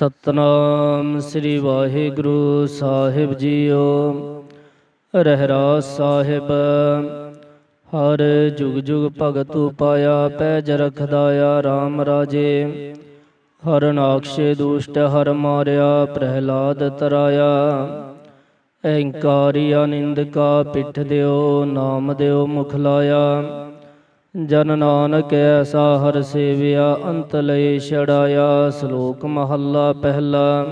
ਸਤਨਾਮ ਸ੍ਰੀ ਵਾਹਿਗੁਰੂ ਸਾਹਿਬ ਜੀਓ। ਰਹਿਰਾਸ ਸਾਹਿਬ, ਹਰ ਜੁਗ ਜੁਗ ਭਗਤ ਉਪਾਇਆ, ਪੈਜ ਰਖਦਾਇਆ RAM ਰਾਜੇ। ਹਰ ਨਾਕਸ਼ੇ ਦੁਸ਼ਟ ਹਰ ਮਾਰਿਆ, ਪ੍ਰਹਿਲਾਦ ਤਰਾਇਆ। ਅਹੰਕਾਰੀ ਅਨਿੰਦਕਾ ਪਿੱਠ ਦਿਓ, ਨਾਮ ਦਿਓ ਮੁਖ ਲਾਇਆ। ਜਨ ਨਾਨਕ ਐਸਾ ਹਰ ਸੇਵਿਆ, ਅੰਤ ਲਈ ਛੜਾਇਆ ਸ਼ਲੋਕ ਮਹੱਲਾ ਪਹਿਲਾ।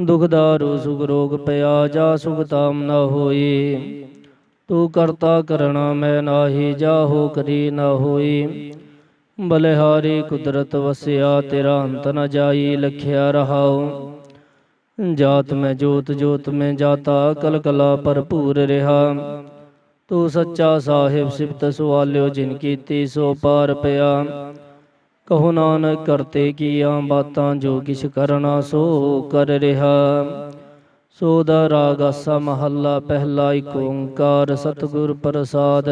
ਦੁਖ ਦਾਰੂ, ਸੁਖ ਰੋਗ ਪਿਆ, ਜਾ ਸੁਖ ਤਾਮ ਨ ਹੋਈ। ਤੂੰ ਕਰਤਾ ਕਰਣਾ ਮੈਂ ਨਾਹੀ ਜਾਹੋ ਕਰੀ ਨਾ ਹੋਈ। ਬਲਿਹਾਰੀ ਕੁਦਰਤ ਵਸਿਆ, ਤੇਰਾ ਅੰਤ ਨ ਜਾਈ, ਲਖਿਆ ਰਹਾਉ। ਜਾਤ ਮੈਂ ਜੋਤ ਜੋਤ ਮੈਂ ਜਾਤਾ ਕਲ ਕਲਾ ਭਰਪੂਰ ਰਿਹਾ। ਤੂੰ ਸੱਚਾ ਸਾਹਿਬ ਸਿਫਤ ਸਵਾਲਿਓ ਜਿਨ ਕੀਤੀ ਸੋ ਪਾਰ ਪਿਆ। ਕਹੋ ਨਾਨਕ ਕਰਤੇ ਕੀਆਂ ਬਾਤਾਂ ਜੋ ਕਿਛ ਕਰਨਾ ਸੋ ਕਰ ਰਿਹਾ। ਸੋ ਦਾ ਰਾਗ ਆਸਾ ਮਹੱਲਾ ਪਹਿਲਾ ਏਕ ਓੰਕਾਰ ਸਤਿਗੁਰ ਪ੍ਰਸਾਦ।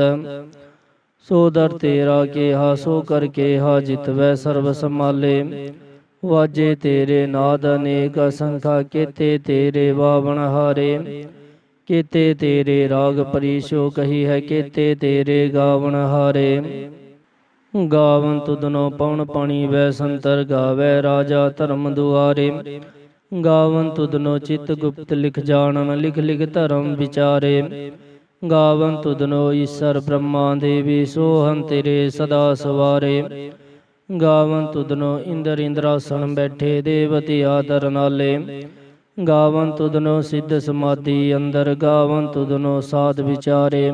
ਸੋ ਦਰ ਤੇਰਾ ਕਿਹਾ ਸੋ ਕਰ ਕਿਹਾ ਜਿਤਵੈ ਸਰਬ ਸਮਾਲੇ ਵਾਜੇ ਤੇਰੇ ਨਾਦ ਅਨੇਕ ਅਸੰਖਾ ਕੀਤੇ ਤੇਰੇ ਵਾਵਣ ਹਾਰੇ। ਕੀਤੇ ਤੇਰੇ ਰਾਗ ਪਰੀਸ਼ੋ ਕਹੀ ਹੈ ਕੀਤੇ ਤੇਰੇ ਗਾਵਣ ਹਾਰੇ। ਗਾਵਨ ਤੁਦਨੋ ਪਉਣ ਪਾਣੀ ਵੈ ਸੰਤਰ ਗਾਵੇ ਰਾਜਾ ਧਰਮ ਦੁਆਰੇ। ਗਾਵਨ ਤੁਦਨੋ ਚਿਤ ਗੁਪਤ ਲਿਖ ਜਾਣਨ, ਲਿਖ ਲਿਖ ਧਰਮ ਵਿਚਾਰੇ। ਗਾਵਨ ਤੁਦਨੋ ਈਸ਼ਰ ਬ੍ਰਹਮਾ ਦੇਵੀ ਸੋਹੰ ਤੇਰੇ ਸਦਾ ਸਵਾਰੇ। ਗਾਵਨ ਤੁਦਨੋ ਇੰਦਰ ਇੰਦਰਾਸਣ ਬੈਠੇ ਦੇਵਤੀ ਆਦਰ ਨਾਲੇ। ਗਾਵਨ ਤੁਧਨੋ ਸਿੱਧ ਸਮਾਧੀ, ਅੰਦਰ ਗਾਵਨ ਤੁਧਨੋ ਸਾਧ ਵਿਚਾਰੇ।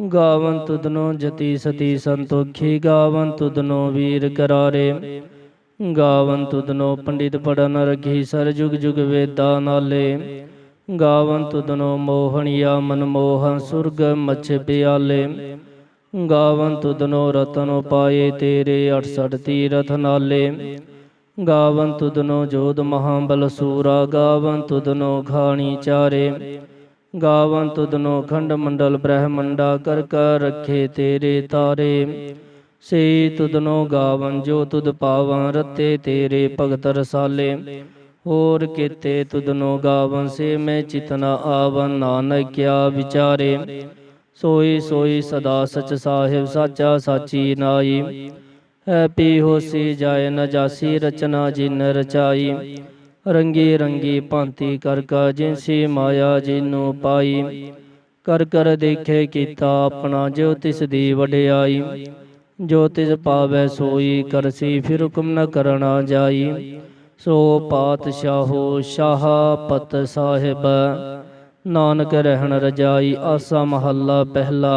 ਗਾਵਨ ਤੁਧਨੋ ਜਤੀ ਸਤੀ ਸੰਤੋਖੀ, ਗਾਵਨ ਤੁਧਨੋ ਵੀਰ ਕਰਾਰੇ। ਗਾਵਨ ਤੁਧਨੋ ਪੰਡਿਤ ਪੜਨ ਰਖੀ ਸਰ ਜੁਗ ਜੁਗ ਵੇਦਾ ਨਾਲੇ। ਗਾਵਨ ਤੁਧਨੋ ਮੋਹਣਿਆ ਮਨਮੋਹਨ ਸੁਰਗ ਮਛ ਪਿਆਲੇ। ਗਾਵਨ ਤੁਧਨੋ ਰਤਨੋ ਪਾਏ ਤੇਰੇ 68 ਤੀਰਥ ਨਾਲੇ। ਗਾਵਨ ਤੁਦਨੋ ਜੋਧ ਮਹਾਬਲ ਸੂਰਾ ਗਾਵਨ ਤੁਦਨੋ ਖਾਣੀ ਚਾਰੇ। ਗਾਵਨ ਤੁਦਨੋ ਖੰਡ ਮੰਡਲ ਬ੍ਰਹਮੰਡਾ, ਕਰ ਕਰ ਰੱਖੇ ਤੇਰੇ ਤਾਰੇ। ਸੇ ਤੁਦਨੋ ਗਾਵਨ ਜੋ ਤੁਦ ਪਾਵਨ ਰਤੇ ਤੇਰੇ ਭਗਤ ਰਸਾਲੇ। ਹੋਰ ਕੀਤੇ ਤੁਦਨੋ ਗਾਵਨ ਸੇ ਮੈਂ ਚਿਤਨਾ ਆਵਨ, ਨਾਨਕ ਕਿਆ ਵਿਚਾਰੇ। ਸੋਈ ਸੋਈ ਸਦਾ ਸਚ ਸਾਹਿਬ, ਸਾਚਾ ਸਾਚੀ ਨਾਈ। ਪੀ ਹੋਸੀ ਜਾਏ ਨ ਜਾਸੀ ਰਚਨਾ ਜਿਨ ਰਚਾਈ। ਰੰਗੀ ਰੰਗੀ ਭਾਂਤੀ ਕਰ ਕਾ ਜਿਨਸੀ ਮਾਇਆ ਜਿਨੂ ਪਾਈ। ਕਰ ਕਰ ਦੇਖੇ ਕੀਤਾ ਆਪਣਾ ਜੋ ਤਿਸ ਦੀ ਵਡਿਆਈ। ਜੋ ਤਿਸ ਪਾਵੈ ਸੋਈ ਕਰਸੀ ਫਿਰ ਹੁਕਮ ਨ ਕਰਣਾ ਜਾਈ। ਸੋ ਪਾਤਸ਼ਾਹੋ ਸ਼ਾਹ ਪਤ ਸਾਹਿਬ। ਨਾਨਕ ਰਹਿਣ ਰਜਾਈ ਆਸਾ ਮਹੱਲਾ ਪਹਿਲਾ।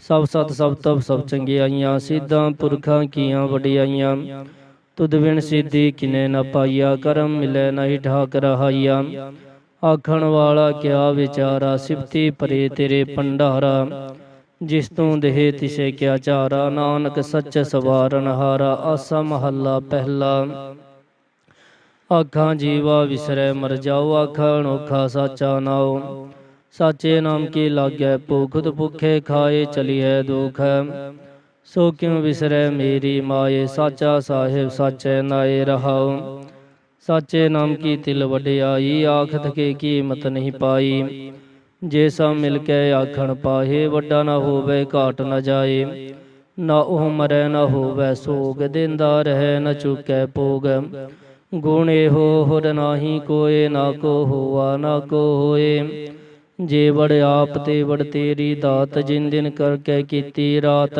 ਸਭ ਸਤ ਸਭ ਤਬ ਸਭ ਚੰਗਿਆਈਆਂ, ਸਿੱਧਾਂ ਪੁਰਖਾਂ ਕੀਆਂ ਵਡਿਆਈਆਂ। ਤੁਧ ਵਿਣ ਸਿੱਧੀ ਕਿਨੇ ਨ ਪਾਈਆ, ਕਰਮ ਮਿਲੇ ਨਹੀਂ ਠਾਕ ਰਹਾਈਆ। ਆਖਣ ਵਾਲਾ ਕਿਆ ਵਿਚਾਰਾ, ਸਿਫਤੀ ਪਰੇ ਤੇਰੇ ਪੰਡਾਰਾ ਜਿਸ ਤੂੰ ਦੇਹ ਤਿਸੇ ਕਿਆ ਚਾਰਾ, ਨਾਨਕ ਸੱਚ ਸਵਾਰਨ ਹਾਰਾ ਆਸਾ ਮਹੱਲਾ ਪਹਿਲਾ। ਆਖਾਂ ਜੀਵਾ ਵਿਸਰੈ, ਮਰ ਜਾਓ ਆਖਾਂ ਅਨੋਖਾ ਸਾਚਾ ਨਾਉ ਸਾਚੇ ਨਾਮ ਕੀ ਲਾਗੈ ਭੁਖਤ ਭੁਖੇ ਖਾਏ ਚਲੀਐ ਦੁਖ ਸੋ ਕਿਉ ਵਿਸਰੈ ਮੇਰੀ ਮਾਏ ਸਾਚਾ ਸਾਹਿਬ ਸਾਚੈ ਨਾਏ ਰਹਾਉ ਸਾਚੇ ਨਾਮ ਕੀ ਤਿਲ ਵਡਿਆਈ ਆਖਤ ਕੇ ਕੀਮਤ ਨਹੀਂ ਪਾਈ ਜੇ ਸਭ ਮਿਲ ਕੇ ਆਖਣ ਪਾਹੇ ਵੱਡਾ ਨਾ ਹੋਵੇ ਘਾਟ ਨਾ ਜਾਏ ਨਾ ਉਹ ਮਰੈ ਨਾ ਹੋਵੇ ਸੋਗ ਦਿੰਦਾ ਰਹਿ ਨ ਚੁਕੈ ਭੋਗ ਗੁਣ ਇਹੋ ਹੋਰ ਨਾਹੀ ਕੋਏ ਨਾ ਕੋ ਹੋਆ ਨਾ ਕੋ ਹੋਏ ਜੇ ਵੜ ਆਪ ਤੇ ਵੜ ਤੇਰੀ ਦਾਤ, ਜਿਨ ਦਿਨ ਕਰਕੇ ਕੀਤੀ ਰਾਤ।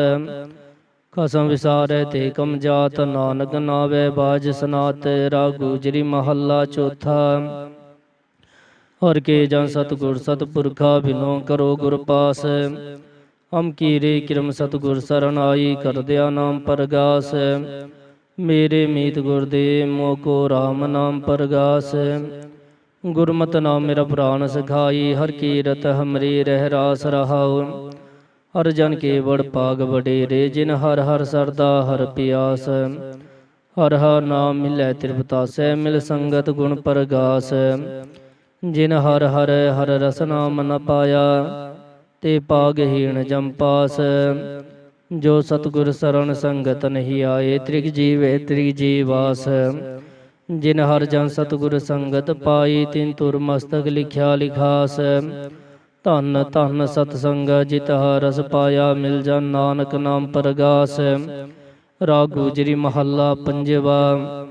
ਕਸਮ ਵਿਸਾਰੈ ਤੇ ਕਮ ਜਾਤ, ਨਾਨਕ ਨਾਵੇ ਬਾਜ ਸਨਾਤ ਰਾ ਮਹੱਲਾ ਚੌਥਾ। ਹਰ ਕੇ ਜਨ ਸਤਗੁਰ ਸਤਪੁਰਖਾ ਬਿਨੋ ਕਰੋ ਗੁਰ ਪਾਸ। ਹਮ ਕੀਰੇ ਕਿਰਮ ਸਤਗੁਰ ਸਰਣ ਆਈ, ਕਰਦਿਆ ਨਾਮ ਪਰਗਾਸ। ਮੇਰੇ ਮੀਤ ਗੁਰਦੇ ਮੋਹ ਕੋ RAM ਨਾਮ ਪਰਗਾਸ। ਗੁਰਮਤਿ ਨਾਮ ਮੇਰਾ ਪ੍ਰਾਨ ਸਖਾਈ, ਹਰ ਕੀਰਤ ਹਮਰੀ ਰਹਿ ਰਾਸ ਰਹਾਉ। ਹਰ ਜਨ ਕੇ ਵਡ ਪਾਗ ਵਡੇਰੇ, ਜਿਨ ਹਰ ਹਰ ਸਰਦਾ ਹਰ ਪਿਆਸ। ਹਰ ਹਰ ਨਾਮ ਮਿਲੈ ਤ੍ਰਿਪਤਾਸੈ, ਮਿਲ ਸੰਗਤ ਗੁਣ ਪਰਗਾਸ। ਜਿਨ ਹਰ ਹਰ ਹਰ ਰਸ ਨਾਮ ਪਾਇਆ, ਤੇ ਪਾਗਹੀਣ ਜਮ ਪਾਸ। ਜੋ ਸਤਗੁਰ ਸਰਣ ਸੰਗਤ ਨਹੀਂ ਆਏ, ਤ੍ਰਿਗ ਜੀਵੇ ਤ੍ਰਿਗ ਜੀਵਾਸ। ਜਿਨ ਹਰ ਜਨ ਸਤਗੁਰ ਸੰਗਤ ਪਾਈ, ਤਿਨ ਤੁਰ ਮਸਤਕ ਲਿਖਿਆ ਲਿਖਾਸ। ਧੰਨ ਧੰਨ ਸਤ ਸੰਗ ਜਿਤ ਰਸ ਪਾਇਆ ਮਿਲ ਜਾ ਨਾਨਕ ਨਾਮ ਪਰਗਾਸ। ਰਾਗ ਗੁਜਰੀ ਮਹੱਲਾ ਪੰਜਵਾ।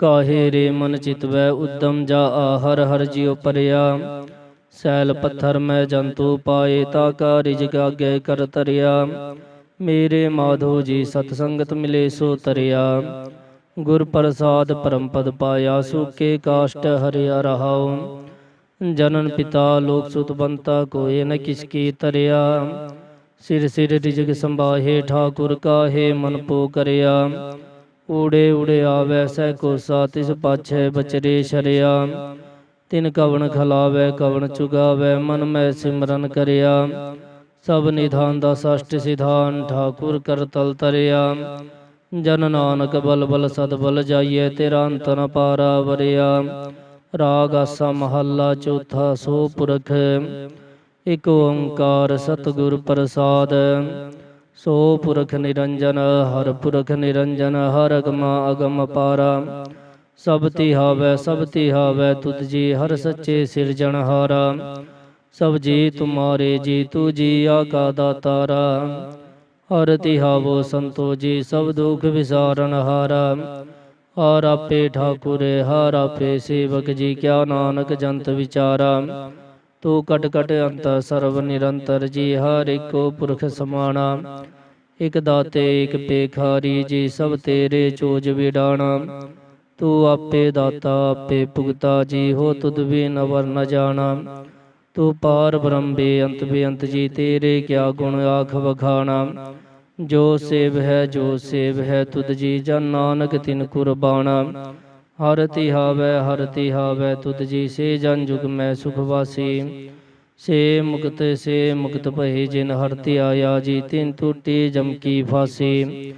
ਕਾਹੇ ਰੇ ਮਨ ਚਿਤਵੈ ਉਦਮ ਜਾ ਹਰ ਹਰ ਜਿਉ ਪਰਿਆ। ਸੈਲ ਪੱਥਰ ਮੈਂ ਜੰਤੂ ਪਾਏ, ਤਾ ਕਾ ਰਿਜਕ ਆਗੇ ਕਰ ਤਰਿਆ। ਮੇਰੇ ਮਾਧੋ ਜੀ ਸਤ ਸੰਗਤ ਮਿਲੇ ਸੋ ਤਰਿਆ। ਗੁਰ ਪ੍ਰਸਾਦ ਪਰਮ ਪਦ ਪਾਇਆ, ਸੁਕੇ ਕਾਸ਼ਟ ਹਰਿਆ ਰਹਾਉ। ਜਨਨ ਪਿਤਾ ਲੋਕ ਸੁਤ ਬੰਤਾ ਕੋਏ ਨ ਕਿਸ ਕੀ ਤਰਿਆ। ਸਿਰ ਸਿਰ ਰਿਜਗ ਸੰਭਾਹੇ, ਠਾਕੁਰ ਕਾਹੇ, ਮਨ ਪੋ ਕਰਿਆ। ਊੜੇ ਊੜੇ ਆਵੈ, ਸਹਿ ਕੋਸਾ, ਤਿਸ ਪਾਛੈ ਬਚਰੇ ਸ਼ਰਿਆ। ਤਿਨ ਕਵਣ ਖਲਾਵੈ, ਕਵਣ ਚੁਗਾਵੈ, ਮਨ ਮੈਂ ਸਿਮਰਨ ਕਰਿਆ। ਸਭ ਨਿਧਾਨ ਦਾ ਸਸ਼ਟ ਸਿਧਾਨ, ਠਾਕੁਰ ਕਰ ਤਲ ਤਰਿਆ। ਜਨ ਨਾਨਕ ਬਲ ਬਲ ਸਦ ਬਲ ਜਾਈਏ, ਤੇਰਾ ਅੰਤ ਨ ਪਾਰਾ ਵਰਿਆ। ਰਾਗ ਆਸਾ ਮਹੱਲਾ ਚੌਥਾ ਸੋ ਪੁਰਖ ਇਕ ਓੰਕਾਰ ਸਤਿਗੁਰ ਪ੍ਰਸਾਦ। ਸੋ ਪੁਰਖ ਨਿਰੰਜਨ, ਹਰ ਪੁਰਖ ਨਿਰੰਜਨ, ਹਰ ਅਗਮ ਅਗਮ ਪਾਰਾ। ਸਭ ਤਿਹਾਵੈ ਸਭ ਤਿਹਾਵੈ ਤੁਧ ਜੀ ਹਰ ਸੱਚੇ ਸਿਰਜਣਹਾਰਾ ਸਭ ਜੀ ਤੁਮਾਰੇ ਜੀ, ਤੂ ਜੀ ਆਕਾ ਦਾਤਾਰਾ। ਹਰ ਤਿਹਾਵੋ ਸੰਤੋ ਜੀ, ਸਭ ਦੁਖ ਵਿਸਾਰਨ ਹਾਰਾ। ਹਰ ਆਪੇ ਠਾਕੁਰੇ, ਹਰ ਆਪੇ ਸੇਵਕ ਜੀ, ਕਿਆ ਨਾਨਕ ਜੰਤ ਵਿਚਾਰਾ। ਤੂੰ ਕਟ ਕਟ ਅੰਤ ਸਰਵ ਨਿਰੰਤਰ ਜੀ, ਹਰ ਇੱਕੋ ਪੁਰਖ ਸਮਾਣਾ। ਇਕ ਦਾਤੇ, ਇਕ ਪੇਖਾਰੀ ਜੀ, ਸਭ ਤੇਰੇ ਚੋਜ ਵਿਡਾਣਾ। ਤੂੰ ਆਪੇ ਦਾਤਾ, ਆਪੇ ਭੁਗਤਾ ਜੀ, ਹੋ ਤੁਧ ਵੀ ਨਵਰ ਨ ਜਾਣਾ। ਤੂੰ ਪਾਰ ਬ੍ਰਹਮ ਬੇਅੰਤ ਬੇਅੰਤ ਜੀ, ਤੇਰੇ ਕਿਆ ਗੁਣ ਆਖ ਵਖਾਣਾ। ਜੋ ਸੇਵ ਹੈ, ਜੋ ਸੇਵ ਹੈ, ਤੁਧ ਜੀ ਜਨ ਨਾਨਕ ਤਿਨ ਕੁਰਬਾਨਾ ਹਰ ਤਿਹਾਵੈ ਹਰ ਤਿਹਾਵੈ ਤੁਧ ਜੀ ਸੇ ਜਨ ਜੁਗ ਮੈਂ ਸੁਖ ਵਾਸੀ। ਸੇ ਮੁਕਤ ਸੇ ਮੁਕਤ ਭਏ, ਜਿਨ ਹਰ ਧਿਆਇਆ ਜੀ, ਤਿਨ ਟੂਟੀ ਜਮ ਕੀ ਫਾਸੀ।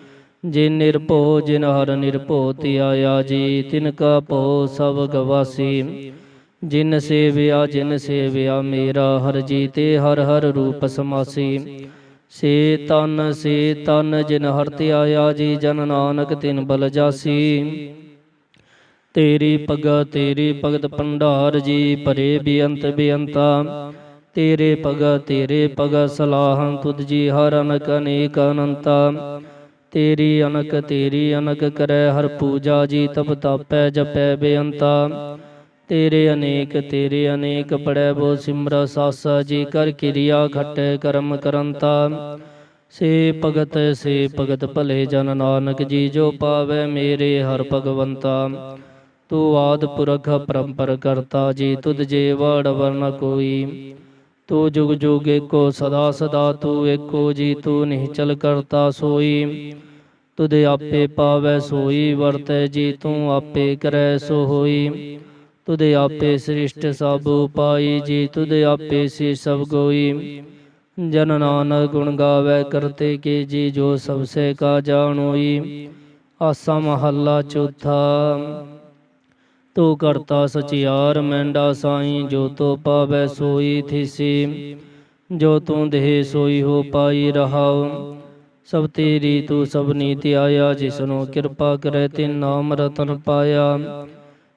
ਜਿਨ ਨਿਰਭਉ, ਜਿਨ ਹਰ ਨਿਰਭਉ ਧਿਆਇਆ ਜੀ, ਤਿਨ ਕਾ ਭਉ ਸਭ ਗਵਾਸੀ ਜਿਨ ਸੇਵਿਆ ਜਿਨ ਸੇਵਿਆ ਮੇਰਾ ਹਰ ਜੀ ਤੇ ਹਰ ਹਰ ਰੂਪ ਸਮਾਸੀ। ਸੇ ਤਨ ਸੇ ਤਨ ਜਿਨ ਹਰ ਧਿਆਇਆ ਜੀ ਜਨ ਨਾਨਕ ਤਿਨ ਬਲ ਜਾਸੀ। ਤੇਰੀ ਭਗਤ ਤੇਰੀ ਭਗਤ ਭੰਡਾਰ, ਜੀ ਭਰੇ ਬੇਅੰਤ ਬੇਅੰਤਾ। ਤੇਰੇ ਭਗਤ ਤੇਰੇ ਭਗਤ ਸਲਾਹੰ ਤੁਧ ਜੀ ਹਰ ਅਨਕ ਅਨੇਕ ਅਨੰਤਾ। ਤੇਰੀ ਅਨਕ ਤੇਰੀ ਅਨਕ ਕਰੈ ਹਰ ਪੂਜਾ, ਜੀ ਤਪ ਤਾਪੈ, ਜਪੈ ਬੇਅੰਤਾ। ਤੇਰੇ ਅਨੇਕ ਤੇਰੇ ਅਨੇਕ ਪੜੈ ਬੋ ਸਿਮਰ ਸਾਸਾ, ਜੀ ਕਰ ਕਿਰਿਆ ਖਟੈ ਕਰਮ ਕਰੰਤਾ। ਸੇ ਭਗਤ ਸੇ ਭਗਤ ਭਲੇ ਜਨ ਨਾਨਕ, ਜੀ ਜੋ ਪਾਵੈ ਮੇਰੇ ਹਰ ਭਗਵੰਤਾ। ਤੂੰ ਆਦ ਪੁਰਖ ਪਰੰਪਰ ਕਰਤਾ, ਜੀ ਤੁਧ ਜੇ ਵੜ ਵਰਨ ਕੋਈ। ਤੂੰ ਜੁਗ ਜੁਗ ਏਕੋ, ਸਦਾ ਸਦਾ ਤੂੰ ਏਕੋ, ਜੀ ਤੂੰ ਨਿਹਚਲ ਕਰਤਾ ਸੋਈ। ਤੁਧ ਆਪੇ ਪਾਵੈ ਸੋਈ, ਵਰਤੈ ਜੀ ਤੂੰ ਆਪੇ ਕਰੈ ਸੋ ਹੋਈ ਤੁਧ ਆਪੇ ਸ੍ਰਿਸ਼ਟ ਸਭ ਉਪਾਈ, ਜੀ ਤੁਧ ਆਪੇ ਸੀ ਸਭ ਗੋਈ। ਜਨ ਨਾਨਕ ਗੁਣ ਗਾਵੇ ਕਰਤੇ ਕੇ ਜੀ, ਜੋ ਸਭ ਸੇ ਕਾ ਜਾਣੋਈ ਆਸਾ ਮਹੱਲਾ ਚੌਥਾ, ਤੂੰ ਕਰਤਾ ਸਚਿਆਰ ਮੈਂਡਾ ਸਾਈ, ਜੋ ਤੋ ਪਾਵੈ ਸੋਈ ਥਿਸੀ। ਜੋ ਤੂੰ ਦੇਹ ਸੋਈ ਹੋ ਪਾਈ ਰਹਾਉ, ਸਭ ਤੇਰੀ ਤੂੰ ਸਭ ਨੀਤੀ ਆਇਆ, ਜਿਸਨੂੰ ਕਿਰਪਾ ਕਰੇ ਤਿਨ ਨਾਮ ਰਤਨ ਪਾਇਆ।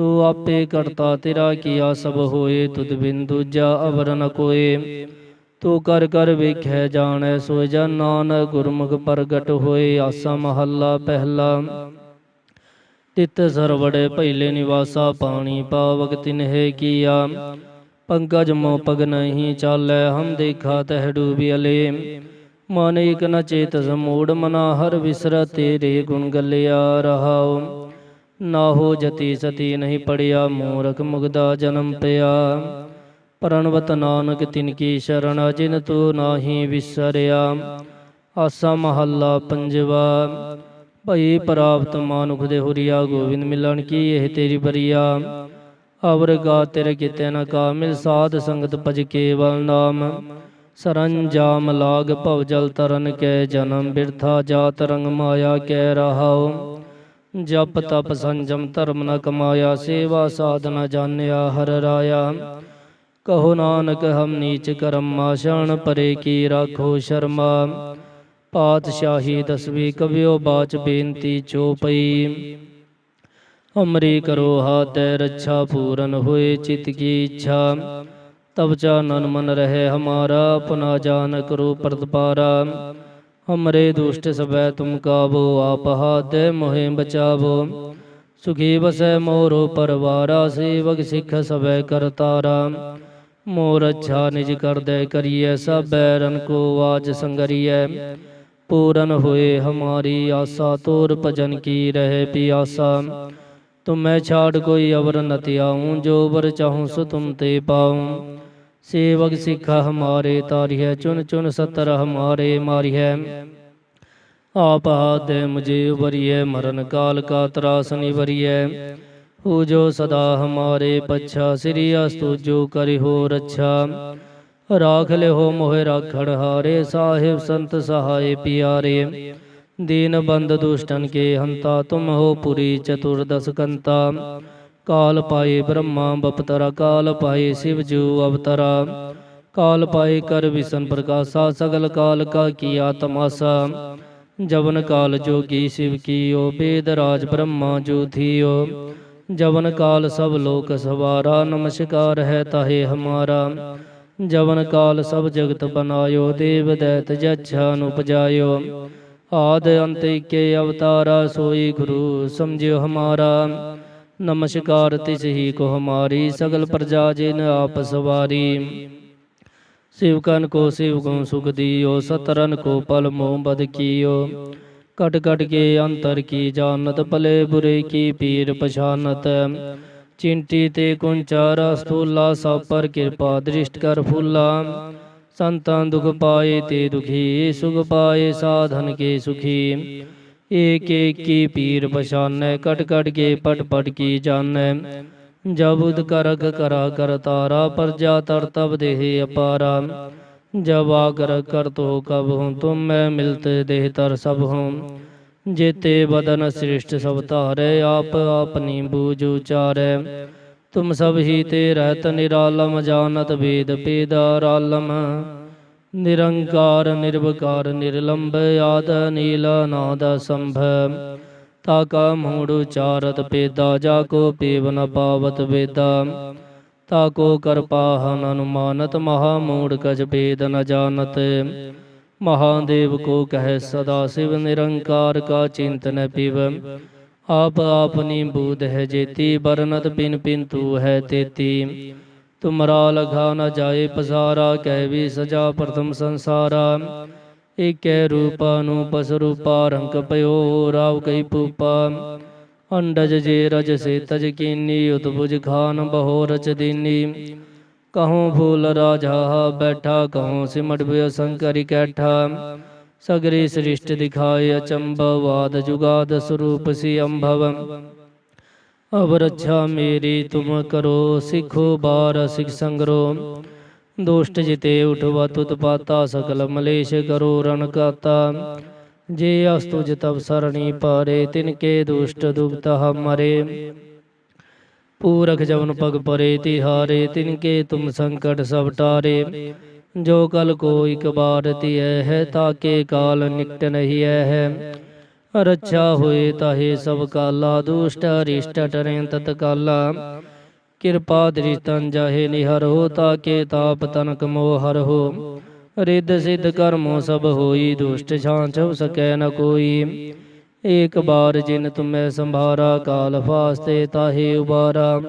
ਤੂੰ ਆਪੇ ਕਰਤਾ ਤੇਰਾ ਕੀਆ ਸਭ ਹੋਏ, ਤੁਧ ਬਿਨ ਦੂਜਾ ਅਵਰ ਨ ਕੋਏ। ਤੂੰ ਕਰ ਕਰ ਵੇਖੈ ਜਾਣੈ ਸੋਇ ਜਨ ਨਾਨਕ ਗੁਰਮੁਖ ਪ੍ਰਗਟ ਹੋਏ, ਆਸਾ ਮਹੱਲਾ ਪਹਿਲਾ। ਤਿਤ ਸਰਵੜੇ ਪਹਿਲੇ ਨਿਵਾਸਾ, ਪਾਣੀ ਪਾਵਕ ਤਿਨਹਿ ਕੀਆ। ਪੰਕਜ ਮੋ ਪਗ ਨਹੀਂ ਚਾਲੈ, ਹਮ ਦੇਖਾ ਤਹਿ ਡੂਬਿਅਲੇ ਮਨ ਇਕ ਨ ਚੇਤ ਸਮੂੜ ਮਨਾ ਹਰ ਵਿਸਰ, ਤੇਰੇ ਗੁਣ ਗਲਿਆ ਰਹਾਉ। ਨਾਹੋ ਜਤੀ ਸਤੀ ਨਹੀਂ ਪੜਿਆ, ਮੂਰਖ ਮੁਗਦਾ ਜਨਮ ਪਿਆ। ਪ੍ਰਣਵਤ ਨਾਨਕ ਤਿਨ ਕੀ ਸ਼ਰਣ ਜਿਨ ਤੂ ਨਾਹੀ ਵਿਸਰਿਆ। ਆਸਾ ਮਹੱਲਾ ਪੰਜਵਾ, ਭਈ ਪ੍ਰਾਪਤ ਮਾਨੁਖ ਦੇ ਹੁਰੀਆ ਗੋਬਿੰਦ ਮਿਲਣ ਕੀ ਇਹ ਤੇਰੀ ਬਰੀਆ। ਅਵਰ ਗਾ ਤੇਰੇ ਕਿਤੇ ਨ ਕਾਮਿਲ ਸਾਧ ਸੰਗਤ ਭਜ ਕੇਵਲ ਨਾਮ। ਸਰੰਜਾਮ ਲਾਗ ਭਵ ਜਲ ਤਰਨ ਕੈ ਜਨਮ, ਬਿਰਥਾ ਜਾਤ ਰੰਗ ਮਾਇਆ ਕੈ ਰਹਾਉ। ਜਪ ਤਪ ਸੰਜਮ ਧਰਮ ਨ ਕਮਾਇਆ, ਸੇਵਾ ਸਾਧਨਾ ਜਾਣਿਆ, ਹਰ ਰਾਇਆ। ਕਹੋ ਨਾਨਕ, ਹਮ ਨੀਚ ਕਰਮ ਮਾਸ਼ਣ ਪਰੇ ਕੀ ਰਾਖੋ ਸ਼ਰਮਾ। ਪਾਤਸ਼ਾਹੀ ਦਸਵੀਂ ਕਵਿਓ ਬਾਚ ਬੇਨਤੀ ਚੋਪਈ ਅਮਰੀ ਕਰੋ ਹਾਤੈ ਰੱਛਾ ਪੂਰਨ ਹੋਏ ਚਿਤ ਕੀ ਇੱਛਾ। ਤਬ ਚਾਨਨ ਮਨ ਰਹੇ ਹਮਾਰਾ ਆਪਨਾ ਜਾਨ ਕਰੋ ਪ੍ਰਤਪਾਰਾ। ਹਮਰੇ ਦੁਸ਼ਟ ਸਭੈ ਤੁਮ ਕਾਬੋ ਆਪ ਹਾਤੈ ਮੋਹਿ ਬਚਾਵੋ ਸੁਖੀ ਬਸੈ ਮੋਰੋ ਪਰਵਾਰਾ ਸੇਵਕ ਸਿੱਖ ਸਭੈ ਕਰਤਾਰਾ ਮੋਰ ਅੱਛਾ ਨਿਜ ਕਰਦੈ ਕਰੀਐ ਸਭ ਬੈਰਨ ਕੋ ਆਜ ਸੰਗਰੀਐ ਪੂਰਨ ਹੋਏ ਹਮਾਰੀ ਆਸਾ ਤੋਰ ਭਜਨ ਕੀ ਰਹੇ ਪਿਆਸਾ ਤੁਮੈ ਛਾੜ ਕੋਈ ਅਵਰ ਨ ਤਿਆਉ ਜੋ ਵਰ ਚਾਹੂੰ ਸੋ ਤੁਮ ਤੇ ਪਾਉ ਸੇਵਕ ਸਿੱਖਾ ਹਮਾਰੇ ਤਾਰਿਐ, ਚੁਨ ਚੁਨ ਸਤਰ ਹਮਾਰੇ ਮਾਰਿਐ। ਆਪ ਹਾਦੇ ਮੁਝੇ ਉਬਰੀਐ ਮਰਨ ਕਾਲ ਕਾ ਤਰਾਸ ਨਿਵਰੀਐ ਹੋ ਜੋ ਸਦਾ ਹਮਾਰੇ ਪਛਾ, ਸ੍ਰੀ ਅਸਤੁ ਜੋ ਕਰਿ ਹੋ ਰੱਛਾ। ਰਾਖ ਲਿਓ ਮੋਹਿ ਰਾਖਣ ਹਾਰੇ, ਸਾਹਿਬ ਸੰਤ ਸਹਾਏ ਪਿਆਰੇ। ਦੀਨ ਬੰਦ ਦੁਸ਼ਟਨ ਕੇ ਹੰਤਾ, ਤੁਮ ਹੋ ਪੁਰੀ ਚਤੁਰਦਸ ਕੰਤਾ। ਕਾਲ ਪਾਏ ਬ੍ਰਹਮਾ, ਬਪਤਰਾ, ਕਾਲ ਪਾਏ ਸਿਵ ਜੂ, ਅਵਤਰਾ। ਕਾਲ ਪਾਏ ਕਰ ਵਿਸ਼ਨ ਪ੍ਰਕਾਸ਼ਾ, ਸਗਲ ਕਾਲ ਕਾ ਕੀਆ ਤਮਾਸਾ ਜਵਨ ਕਾਲ ਜੋਗੀ ਸਿਵ ਕੀਓ, ਬੇਦ ਰਾਜ ਬ੍ਰਹਮਾ ਜੋ ਥੀਓ। ਜਵਨ ਕਾਲ ਸਭ ਲੋਕ ਸਵਾਰਾ, ਨਮਸਕਾਰ ਹੈ ਤਾਹੇ ਹਮਾਰਾ। ਜਵਨ ਕਾਲ ਸਭ ਜਗਤ ਬਨਾਇਓ, ਦੇਵ ਦੈਤ ਜਛਾ ਨੂੰ ਆਦ ਅੰਤ ਕੇ ਅਵਤਾਰਾ, ਸੋਈ ਗੁਰੂ ਸਮਝਿਓ ਹਮਾਰਾ। ਨਮਸਕਾਰ, ਤਿਸ ਹੀ ਕੋ ਹਮਾਰੀ ਸਗਲ ਪ੍ਰਜਾ ਜਿਨ ਆਪ ਸਵਾਰੀ। ਸਿਵਕਨ ਕੋ ਸਿਵ ਸੁਖ ਦਿਓ, ਸਤਰਨ ਕੋ ਪਲ ਮੋਹ ਬਦ ਕੀਓ। ਕਟ ਕਟ ਕੇ ਅੰਤਰ ਕੀ ਜਾਣਤ, ਭਲੇ ਬੁਰੇ ਕੀ ਪੀਰ ਪਛਾਨਤ। ਚਿੰਟੀ ਤੇ ਕੁੰਚਾਰਾ ਸਥੂਲਾ, ਸਭ ਪਰ ਕਿਰਪਾ ਦ੍ਰਿਸ਼ਟ ਕਰ ਫੁੱਲਾ। ਸੰਤਾਂ ਦੁਖ ਪਾਏ ਤੇ ਦੁਖੀ, ਸੁਖ ਪਾਏ ਸਾਧਨ ਕੇ ਸੁਖੀ। ਏਕ ਏਕ ਕੀ ਪੀਰ ਪਛਾਨੈ, ਕਟ ਕਟ ਕੇ ਪਟ ਪਟ ਕੀ ਜਾਣੈ। ਜਬ ਉਦ ਕਰਕ ਕਰਾ ਕਰ ਤਾਰਾ ਪਰਜਾ ਤਰ ਤਬ ਦੇਹ ਅਪਾਰਾ। ਜਬ ਆਗਰ ਕਰ ਤੋ ਕਬ ਹੂੰ, ਤੁਮ ਮੈਂ ਮਿਲਤ ਦੇਹ ਤਰ ਸਭ ਹੂੰ। ਜੇਤੇ ਬਦਨ ਸ੍ਰਿਸ਼ਟ ਸਭ ਧਾਰੇ, ਆਪ ਆਪਨੀ ਬੂਝ ਉਚਾਰੈ। ਤੁਮ ਸਭ ਹੀ ਤੇ ਰਹਿਤ ਨਿਰਾਲਮ, ਜਾਣਤ ਵੇਦ ਪੇਦਾਰਾਲਮ ਨਿਰੰਕਾਰ, ਨਿਰਵਕਾਰ ਨਿਰਲੰਭ ਆਦ, ਨੀਲ ਨਾਦ ਸੰਭ। ਤਾ ਕਾ ਮੂੜ ਉਚਾਰਤ ਪੇਦਾ ਜਾ ਕੋ ਪੀਵ ਨ ਪਾਵਤ ਵੇਦਾ। ਤਾ ਕੋ ਕਰਪਾ ਅਨੁਮਾਨਤ, ਮਹਾ ਮੂੜ ਕਜ ਭੇਦ ਨ ਜਾਣਤ। ਮਹਾਦੇਵ ਕੋ ਕਹਿ ਸਦਾ ਸਿਵ ਨਿਰੰਕਾਰ, ਕਾ ਚਿੰਤਨ ਪਿਵ। ਆਪ ਆਪਨੀ ਬੂਧ ਹੈ ਜੇਤੀ, ਬਰਨਤ ਪਿਨ ਪਿਨ ਤੂ ਹੈ ਤੇਤੀ। ਤੁਮਰਾ ਲਗਾ ਨ ਜਾਏ ਪਸਾਰਾ, ਕਹਿ ਵੀ ਸਜਾ ਪ੍ਰਥਮ ਸੰਸਾਰਾ। ਏਕੈ ਰੂਪਾ ਨੂੰ ਪਸ ਰੂਪਾ, ਰੰਗ ਪਇਓ ਰਾਵ ਕਈ ਪੂਪਾ ਅੰਡਜ ਜੇ ਰਜ ਸੇ ਤਜ ਕੀਨੀ ਉਤਬੁਜ ਖਾਨ ਬਹੋ ਰਚ ਦੀਨੀ। ਕਹੂੰ ਫੂਲ ਰਾਜਾ ਬੈਠਾ ਕਹੂੰ ਸਿਮਟ ਬਿਓ ਸੰਕਰਿ ਕੈਠਾ। ਸਗਰੀ ਸ੍ਰਿਸ਼ਟ ਦਿਖਾਏ ਅਚੰਭਵ ਵਾਦ ਜੁਗਾਦ ਸਰੂਪ ਸੀ ਅੰਭਵ। ਅਬ ਰੱਛਾ ਮੇਰੀ ਤੁਮ ਕਰੋ, ਸਿੱਖੋ ਬਾਰ ਸਿਖ ਸੰਗਰੋ। ਦੁਸ਼ਟ ਜਿਤੇ ਉਠਵਾ ਤੁਤ ਪਾਤਾ, ਸਕਲ ਮਲੇਸ਼ ਕਰੋ ਰਣ ਕਾਤਾ। ਜੇ ਅਸਤੁਜ ਤਬ ਸਰਣੀ ਪਾਰੇ, ਤਿਨ ਕੇ ਦੁਸ਼ਟ ਦੁਬਤ ਮਰੇ। ਪੂਰਖ ਜਵਨ ਪਗ ਪਰੇ, ਤਿਹਾਰੇ, ਤਿਨ ਕੇ ਤੁਮ ਸੰਕਟ ਸਭ ਟਾਰੇ। ਜੋ ਕਲ ਕੋ ਇਕ ਬਾਰ ਤਿਐ ਹੈ ਤਾਕੇ ਕਾਲ ਨਿਕਟ ਨਹੀਂ ਹੈ। ਰੱਛਾ ਹੋਏ ਤਾਹੇ ਸਭ ਕਾਲਾ, ਦੁਸ਼ਟ ਅਰਿਸ਼ਟ ਟਰੇ ਤਤ ਕਾਲਾ ਕਿਰਪਾ ਦ੍ਰਿਸ਼ਤਨ ਜਾਹੇ, ਨਿਹਰ ਹੋ ਤਾਕੇ ਤਾਪ ਤਨਕ ਮੋਹ ਹਰ ਹੋ। ਰਿੱਧ ਸਿੱਧ ਕਰਮੋ ਸਭ ਹੋਈ, ਦੁਸ਼ਟ ਛਾਂਛ ਸਕੈ ਨ ਕੋਈ। ਏਕ ਬਾਰ ਜਿਨ ਤੁਮੈ ਸੰਭਾਰਾ, ਕਾਲ ਫਾਸਤੇ ਤਾਹੇ ਉਬਾਰਾ।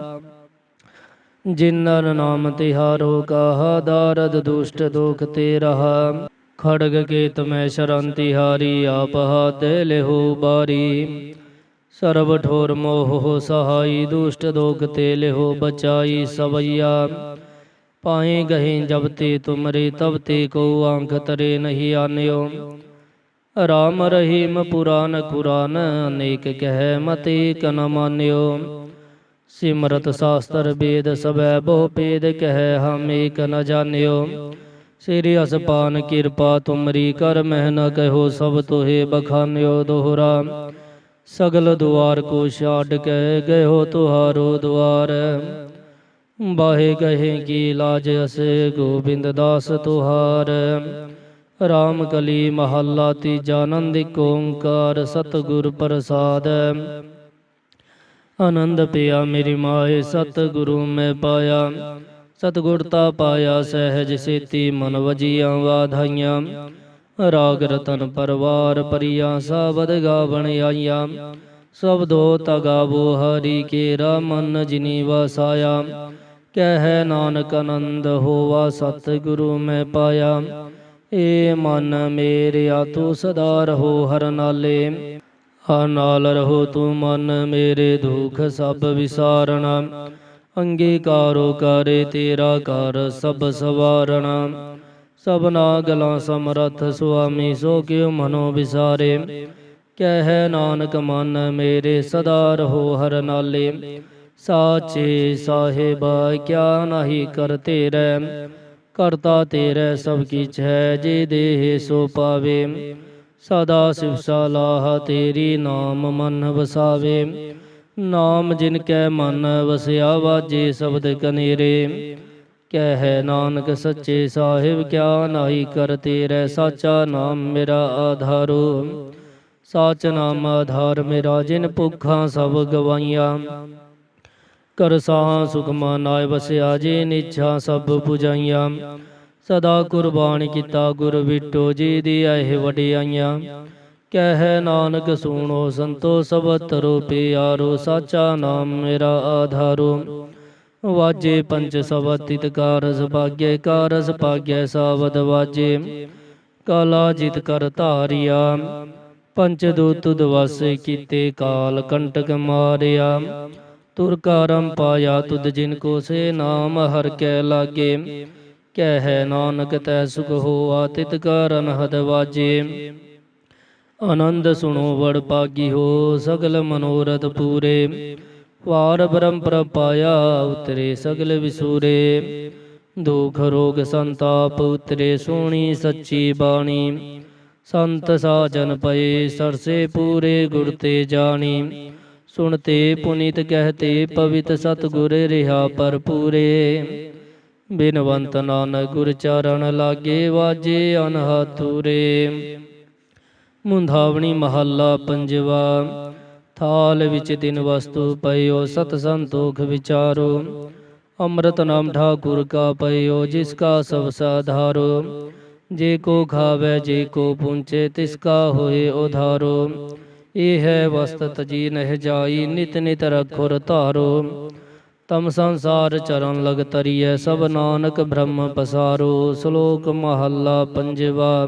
ਜਿਨਰ ਨਾਮ ਤਿਹਾਰੋ, ਕਾਹਾ ਦਾਰਦ ਦੁਸ਼ਟ ਦੋਖ ਤੇ ਰਹਾ ਖੜਗ ਕੇ ਤਮੈ ਸ਼ਰਨ ਤਿਹਾਰੀ ਆਪ ਹਾਤੇ ਲਿਹੋ ਬਾਰੀ। ਸਰਬ ਠੋਰ ਮੋਹ ਸਹਾਈ, ਦੁਸ਼ਟ ਦੋਖ ਤੇ ਲਿਹੋ ਬਚਾਈ ਸਵਈਆ। ਪਾਏ ਗਹੇ ਜਬ ਤੇ ਤੁਮਰੇ, ਤਬ ਤੇ ਕੋ ਆਂਖ ਤਰੇ ਨਹੀਂ ਆਨਿਓ। ਰਾਮ ਰਹੀਮ ਪੁਰਾਨ ਕੁਰਾਨ, ਅਨੇਕ ਕਹਿ ਮਤੇ ਕਨ ਮਾਨਿਓ। ਸਿਮਰਤ ਸਾਸਤਰ ਵੇਦ ਸਬੈ ਬਹੁ ਭੇਦ ਕਹਿ ਹਮ ਏਕ ਨ ਜਾਣਿਓ ਸ੍ਰੀ ਅਸਪਾਨ ਕਿਰਪਾ ਤੁਮਰੀ ਕਰ ਮਹਿ ਨ ਕਹਿਓ ਸਭ ਤੋਹੇ ਬਖਾਨਿਓ ਦੋਹਰਾ। ਸਗਲ ਦੁਆਰ ਕੋ ਛਾੜ ਕੇ ਗਇਓ ਤੁਹਾਰੋ ਦੁਆਰ। ਬਾਹੇ ਕਹੇ ਕੀ ਲਾਜ ਅਸੇ ਗੋਬਿੰਦ ਦਾਸ ਤੁਹਾਰ। ਰਾਮ ਕਲੀ ਮਹੱਲਾ ਤੀਜਾ ਆਨੰਦ ਓੰਕਾਰ ਸਤਿਗੁਰ ਪ੍ਰਸਾਦ। ਆਨੰਦ ਪਿਆ ਮੇਰੀ ਮਾਏ ਸਤਿਗੁਰੂ ਮੈਂ ਪਾਇਆ। ਸਤਿਗੁਰ ਤਾ ਪਾਇਆ ਸਹਿਜ ਸੇਤੀ ਮਨ ਵਜੀਆਂ ਵਾਧਾਈਆਂ। ਰਾਗ ਰਤਨ ਪਰਵਾਰ ਪਰਿਆ ਸਾਬਦ ਗਾਵਣ ਆਈਆਂ। ਸਬਦੋ ਤਗਾਵੋ ਹਰੀ ਕੇਰਾ ਮਨ ਜਿਨੀ ਵਸਾਇਆ। ਕਹਿ ਨਾਨਕ ਆਨੰਦ ਹੋਵਾ ਸਤਿਗੁਰੂ ਮੈਂ ਪਾਇਆ। ਏ ਮਨ ਮੇਰਿਆ ਤੂੰ ਸਦਾ ਰਹੋ ਹਰ ਨਾਲੇ। ਆ ਨਾਲ ਰਹੋ ਤੂੰ ਮਨ ਮੇਰੇ ਦੁਖ ਸਭ ਵਿਸਾਰਣਾ। ਅੰਗੀਕਾਰੋ ਕਰੇ ਤੇਰਾ ਕਰ ਸਭ ਸਵਾਰਣਾ। ਸਭਨਾ ਗਲਾਂ ਸਮਰਥ ਸੁਆਮੀ, ਸੋ ਕਿਉ ਮਨੋ ਵਿਸਾਰੇ। ਕਹਿ ਨਾਨਕ ਮਨ ਮੇਰੇ ਸਦਾ ਰਹੋ ਹਰ ਨਾਲੇ। ਸਾਚੇ ਸਾਹਿਬ, ਕਿਆ ਨਹੀਂ ਕਰ ਤੇਰੇ। ਕਰਤਾ ਤੇਰੇ ਸਭ ਕੀਚ ਹੈ, ਜੇ ਦੇਹ ਸੋ ਪਾਵੇ। ਸਦਾ ਸਿਵ ਸਲਾਹ ਤੇਰੀ ਨਾਮ ਮਨ ਵਸਾਵੇ। ਨਾਮ ਜਿਨ ਕੈ ਮਨ ਵਸਿਆ ਵਾਜੇ ਸ਼ਬਦ ਕਨੇਰੇ, ਕਹਿ ਨਾਨਕ ਸੱਚੇ ਸਾਹਿਬ ਕਿਆ ਨਾਹੀ ਕਰ ਤੇਰੇ, ਸਾਚਾ ਨਾਮ ਮੇਰਾ ਆਧਾਰੋ। ਸਾਚ ਨਾਮ ਆਧਾਰ ਮੇਰਾ ਜਿਨ ਭੁੱਖਾਂ ਸਭ ਗਵਾਈਆਂ। ਕਰ ਸਾਹ ਸੁਖ ਮਾਨਾਇ ਵਸਿਆ ਜੇ ਨਿਛਾ ਸਭ 부ਜਾਈਆਂ ਸਦਾ ਕੁਰਬਾਨ ਕੀਤਾ ਗੁਰ ਵਿਟੋ ਜੀ ਦੀ ਇਹ ਵਡਿਆਈਆਂ। ਕਹਿ ਨਾਨਕ ਸੁਣੋ ਸੰਤੋ ਸਭ ਤਰੋ ਪਿਆਰੋ, ਸਾਚਾ ਨਾਮ ਮੇਰਾ ਆਧਾਰੋ। ਵਾਜੇ ਪੰਜ ਸਵਤਿਤ ਕਾਰਜ ਭਾਗਯ ਕਾਰਜ ਭਾਗਯ ਸਾਵਦ ਵਾਜੇ। ਕਾਲਾ ਜਿਤ ਕਰ ਧਾਰਿਆ ਪੰਚ ਦੂਤ ਦਵਸ ਕੀਤੇ ਕਾਲ ਕੰਟਕ ਮਾਰਿਆ। ਤੁਰ ਕਰਮ ਪਾਇਆ ਤੁਧ ਜਿਨ ਕੋ ਸੇ ਨਾਮ ਹਰ ਕੈ ਲਾਗੇ। ਕਹਿ ਨਾਨਕ ਤੈ ਸੁਖ ਹੋਆ ਤਿਤ ਕਰਨ ਹਦ ਵਾਜੇ। ਆਨੰਦ ਸੁਣੋ ਵੜ ਪਾਗੀ ਹੋ, ਸਗਲ ਮਨੋਰਥ ਪੂਰੇ। ਵਾਰ ਬ੍ਰਹਮ ਪਾਇਆ, ਉਤਰੇ ਸਗਲ ਵਿਸੂਰੇ। ਦੁਖ ਰੋਗ ਸੰਤਾਪ, ਉਤਰੇ ਸੋਣੀ ਸੱਚੀ ਬਾਣੀ। ਸੰਤ ਸਾਜਨ ਪਏ, ਸਰਸੇ ਪੂਰੇ ਗੁਰ ਤੇ ਜਾਣੀ। ਸੁਣਤੇ ਪੁਨੀਤ ਕਹਤੇ ਪਵਿੱਤ ਸਤਗੁਰ ਰਿਹਾ ਪਰ ਪੂਰੇ ਬਿਨਵੰਤ ਨਾਨਕ ਗੁਰ ਚਰਨ ਲਾਗੇ, ਵਾਜੇ ਅਨਹਤੂਰੇ। ਮੁੰਧਾਵਣੀ ਮਹੱਲਾ ਪੰਜਵਾ, ਥਾਲ ਵਿੱਚ ਤਿਨ ਵਸਤੂ ਪਇਓ ਸਤ ਸੰਤੋਖ ਵਿਚਾਰੋ। ਅੰਮ੍ਰਿਤ ਨਾਮ ਠਾਕੁਰ ਕਾ ਪਇਓ ਜਿਸ ਕਾ ਸਭ ਸਾਧਾਰੋ। ਜੇ ਕੋ ਖਾਵੇ, ਜੇ ਕੋ ਪੁੰਚੇ, ਤਿਸ ਕਾ ਹੋਏ ਉਧਾਰੋ। ਇਹ ਹੈ ਵਸਤ ਜੀ ਨਹਿ ਜਾਈ, ਨਿਤ ਨਿਤ ਰਖੁਰ ਧਾਰੋ। ਤਮ ਸੰਸਾਰ ਚਰਨ ਲਗ ਤਰੀਐ, ਸਭ ਨਾਨਕ ਬ੍ਰਹਮ ਪਸਾਰੋ। ਸ਼ਲੋਕ ਮਹੱਲਾ ਪੰਜਵਾ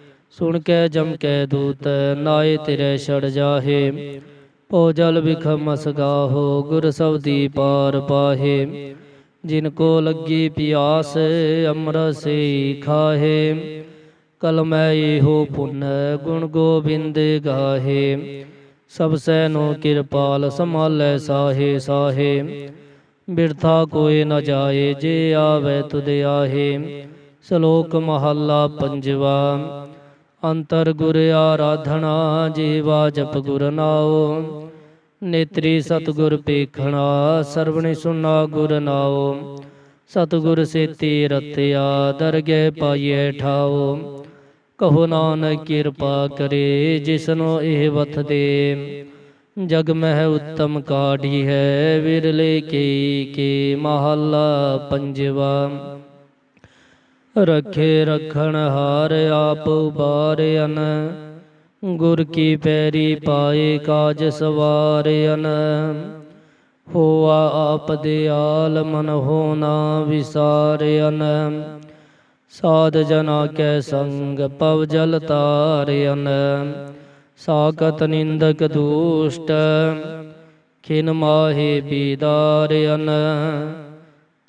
ਸੁਣ ਕੇ ਜਮ ਕੇ ਦੂਤ, ਨਾਏ ਤੇਰੇ ਛੜ ਜਾਹੇ। ਪੋ ਜਲ ਵਿਖਮ ਸਗਾਹੋ ਗੁਰ ਸਬਦੀ ਪਾਰ ਪਾਹੇ। ਜਿਨ ਕੋ ਲੱਗੀ ਪਿਆਸ ਅੰਮ੍ਰਿਤ ਸੇ ਖਾਹੇ। ਕਲਮੈ ਹੋ ਪੁਨ, ਗੁਣ ਗੋਬਿੰਦ ਗਾਹੇ। ਸਭ ਸੈ ਨੋ ਕਿਰਪਾਲ ਸਮਾਲੈ ਸਾਹੇ ਸਾਹੇ। ਬਿਰਥਾ ਕੋਏ ਨ ਜਾਏ, ਜੇ ਆਵੇ ਤੁਧ ਆਹੇ। ਸ਼ਲੋਕ ਮਹੱਲਾ ਪੰਜਵਾ। ਅੰਤਰ ਗੁਰ ਆਰਾਧਨਾ, ਜੀਵਾ ਜਪ ਗੁਰ ਨਾਉ। ਨੇਤਰੀ ਸਤਿਗੁਰ ਪੇਖਣਾ ਸਰਵਣੇ ਸੁਨਾ ਗੁਰ ਨਾਉ। ਸਤਿਗੁਰ ਸੇਤੀ ਰਤਿਆ, ਦਰਗਹਿ ਪਾਈਐ ਠਾਉ। ਕਹੋ ਨਾਨਕ ਕਿਰਪਾ ਕਰੇ, ਜਿਸਨੋ ਇਹ ਵਥ ਦੇ। ਜਗ ਮਹਿ ਉੱਤਮ ਕਾਢੀ ਹੈ, ਵਿਰਲੇ ਕੀ ਕੀ ਮਹੱਲਾ ਪੰਜਵਾ। ਰਖੇ ਰਖਣ ਹਾਰ ਆਪ ਉਬਾਰਿਆਨ ਗੁਰ ਕੀ ਪੈਰੀ ਪਾਏ ਕਾਜ ਸਵਾਰਿਆਨ ਹੋਆ ਆਪ ਦੇ ਆਲ ਮਨ ਹੋਣਾ ਵਿਸਾਰਿਆਨ ਸਾਧ ਜਨਾ ਕੈ ਸੰਗ ਪਵ ਜਲ ਤਾਰਿਆਨ ਸਾਕਤ ਨਿੰਦਕ ਦੁਸ਼ਟ ਖਿਨ ਮਾਹੇ ਬੀਦਾਰਿਆਨ